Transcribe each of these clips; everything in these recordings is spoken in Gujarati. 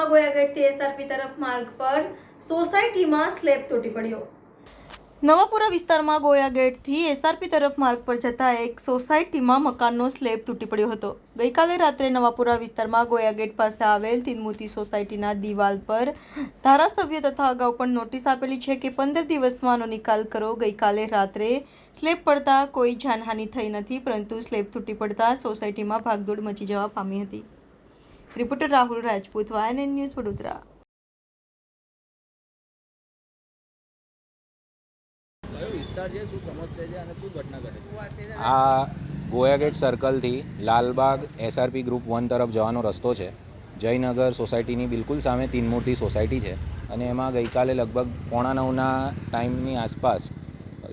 વિસ્તારમાં ગોયાગઢથી એસઆરપી તરફ માર્ગ પર સોસાયટીમાં સ્લેબ તૂટી પડ્યો. નવાપુરા વિસ્તારમાં ગોયાગેટથી એસઆરપી તરફ માર્ગ પર જતા એક સોસાયટીમાં મકાનનો સ્લેબ તૂટી પડ્યો હતો. ગઈકાલે રાત્રે નવાપુરા વિસ્તારમાં ગોયાગેટ પાસે આવેલ તીનમૂર્તિ સોસાયટીના દિવાલ પર ધારાસભ્ય તથા અગાઉ પણ નોટિસ આપેલી છે કે પંદર દિવસમાં આનો નિકાલ કરો. ગઈકાલે રાત્રે સ્લેબ પડતા કોઈ જાનહાનિ થઈ નથી, પરંતુ સ્લેબ તૂટી પડતા સોસાયટીમાં ભાગદોડ મચી જવા પામી હતી. Reporter Rahul Rajput YNN news Vadodara આ ગોયાગેટ સર્કલથી લાલબાગ એસઆરપી ગ્રુપ વન તરફ જવાનો રસ્તો છે. જયનગર સોસાયટીની બિલકુલ સામે તીનમૂર્તિ સોસાયટી છે અને એમાં ગઈકાલે લગભગ પોણા નવના ટાઈમની આસપાસ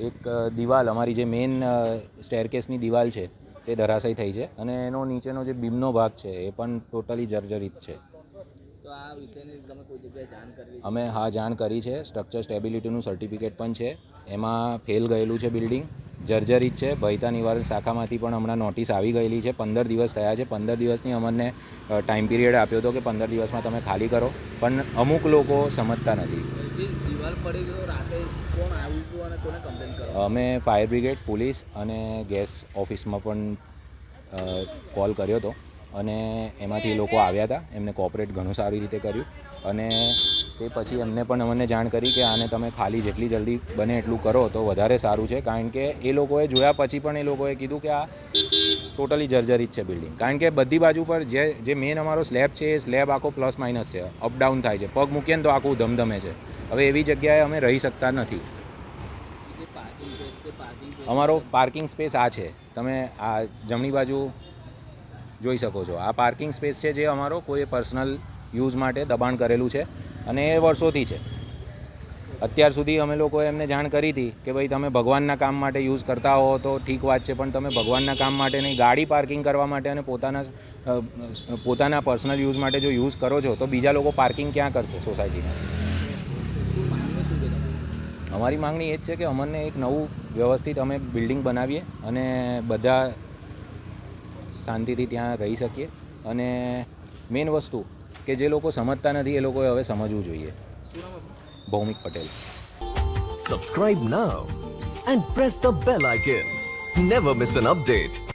એક દિવાલ, અમારી જે મેઇન સ્ટેરકેસની દિવાલ છે તે ધરાશય થઈ છે અને એનો નીચેનો જે બીમનો ભાગ છે એ પણ ટોટલી જર્જરિત છે? અમે હા જાણ કરી છે. સ્ટ્રક્ચર સ્ટેબિલિટીનું સર્ટિફિકેટ પણ છે. એમાં ફેલ ગયેલું છે બિલ્ડિંગ જર્જરિત છે. ભયતા નિવારણ શાખામાંથી પણ હમણાં નોટિસ આવી ગયેલી છે. પંદર દિવસ થયા છે. પંદર દિવસની અમને ટાઈમ પિરિયડ આપ્યો હતો કે પંદર દિવસમાં તમે ખાલી કરો. પણ અમુક લોકો સમજતા નથી. અમે ફાયર બ્રિગેડ પોલીસ અને ગેસ ઓફિસમાં પણ કોલ કર્યો હતો. અને એમાંથી લોકો આવ્યા હતા. એમને કોઓપરેટ ઘણું સારી રીતે કર્યું. અને તે પછી એમને પણ અમને જાણ કરી કે આને તમે ખાલી જેટલી જલ્દી બને એટલું કરો તો વધારે સારું છે. કારણ કે એ લોકોએ જોયા પછી પણ એ લોકોએ કીધું કે આ ટોટલી જર્જરિત છે બિલ્ડિંગ કારણ કે બધી બાજુ પર જે જે મેન અમારો સ્લેબ છે એ સ્લેબ આખો પ્લસ માઇનસ છે. અપડાઉન થાય છે. પગ મૂકીએ ને તો આખું ધમધમે છે. હવે એવી જગ્યાએ અમે રહી શકતા નથી. અમારો પાર્કિંગ સ્પેસ આ છે. તમે આ જમણી બાજુ જોઈ શકો છો. આ પાર્કિંગ સ્પેસ છે જે અમારો કોઈ પર્સનલ યુઝ માટે દબાણ કરેલું છે અને એ વર્ષોથી છે. અત્યાર સુધી અમે લોકોએ એમને જાણ કરી હતી કે ભાઈ તમે ભગવાનના કામ માટે યુઝ કરતા હો તો ઠીક વાત છે, પણ તમે ભગવાનના કામ માટે નહીં, ગાડી પાર્કિંગ કરવા માટે અને પોતાના પોતાના પર્સનલ યુઝ માટે જો યુઝ કરો છો તો બીજા લોકો પાર્કિંગ ક્યાં કરશે સોસાયટીમાં અમારી માંગણી એ જ છે કે અમને એક નવું વ્યવસ્થિત અમે બિલ્ડિંગ બનાવીએ અને બધા શાંતિથી ત્યાં રહી શકીએ. અને મેઇન વસ્તુ કે જે લોકો સમજતા નથી એ લોકોએ હવે સમજવું જોઈએ. Bhaumik Patel. Subscribe now and press the bell icon never miss an update.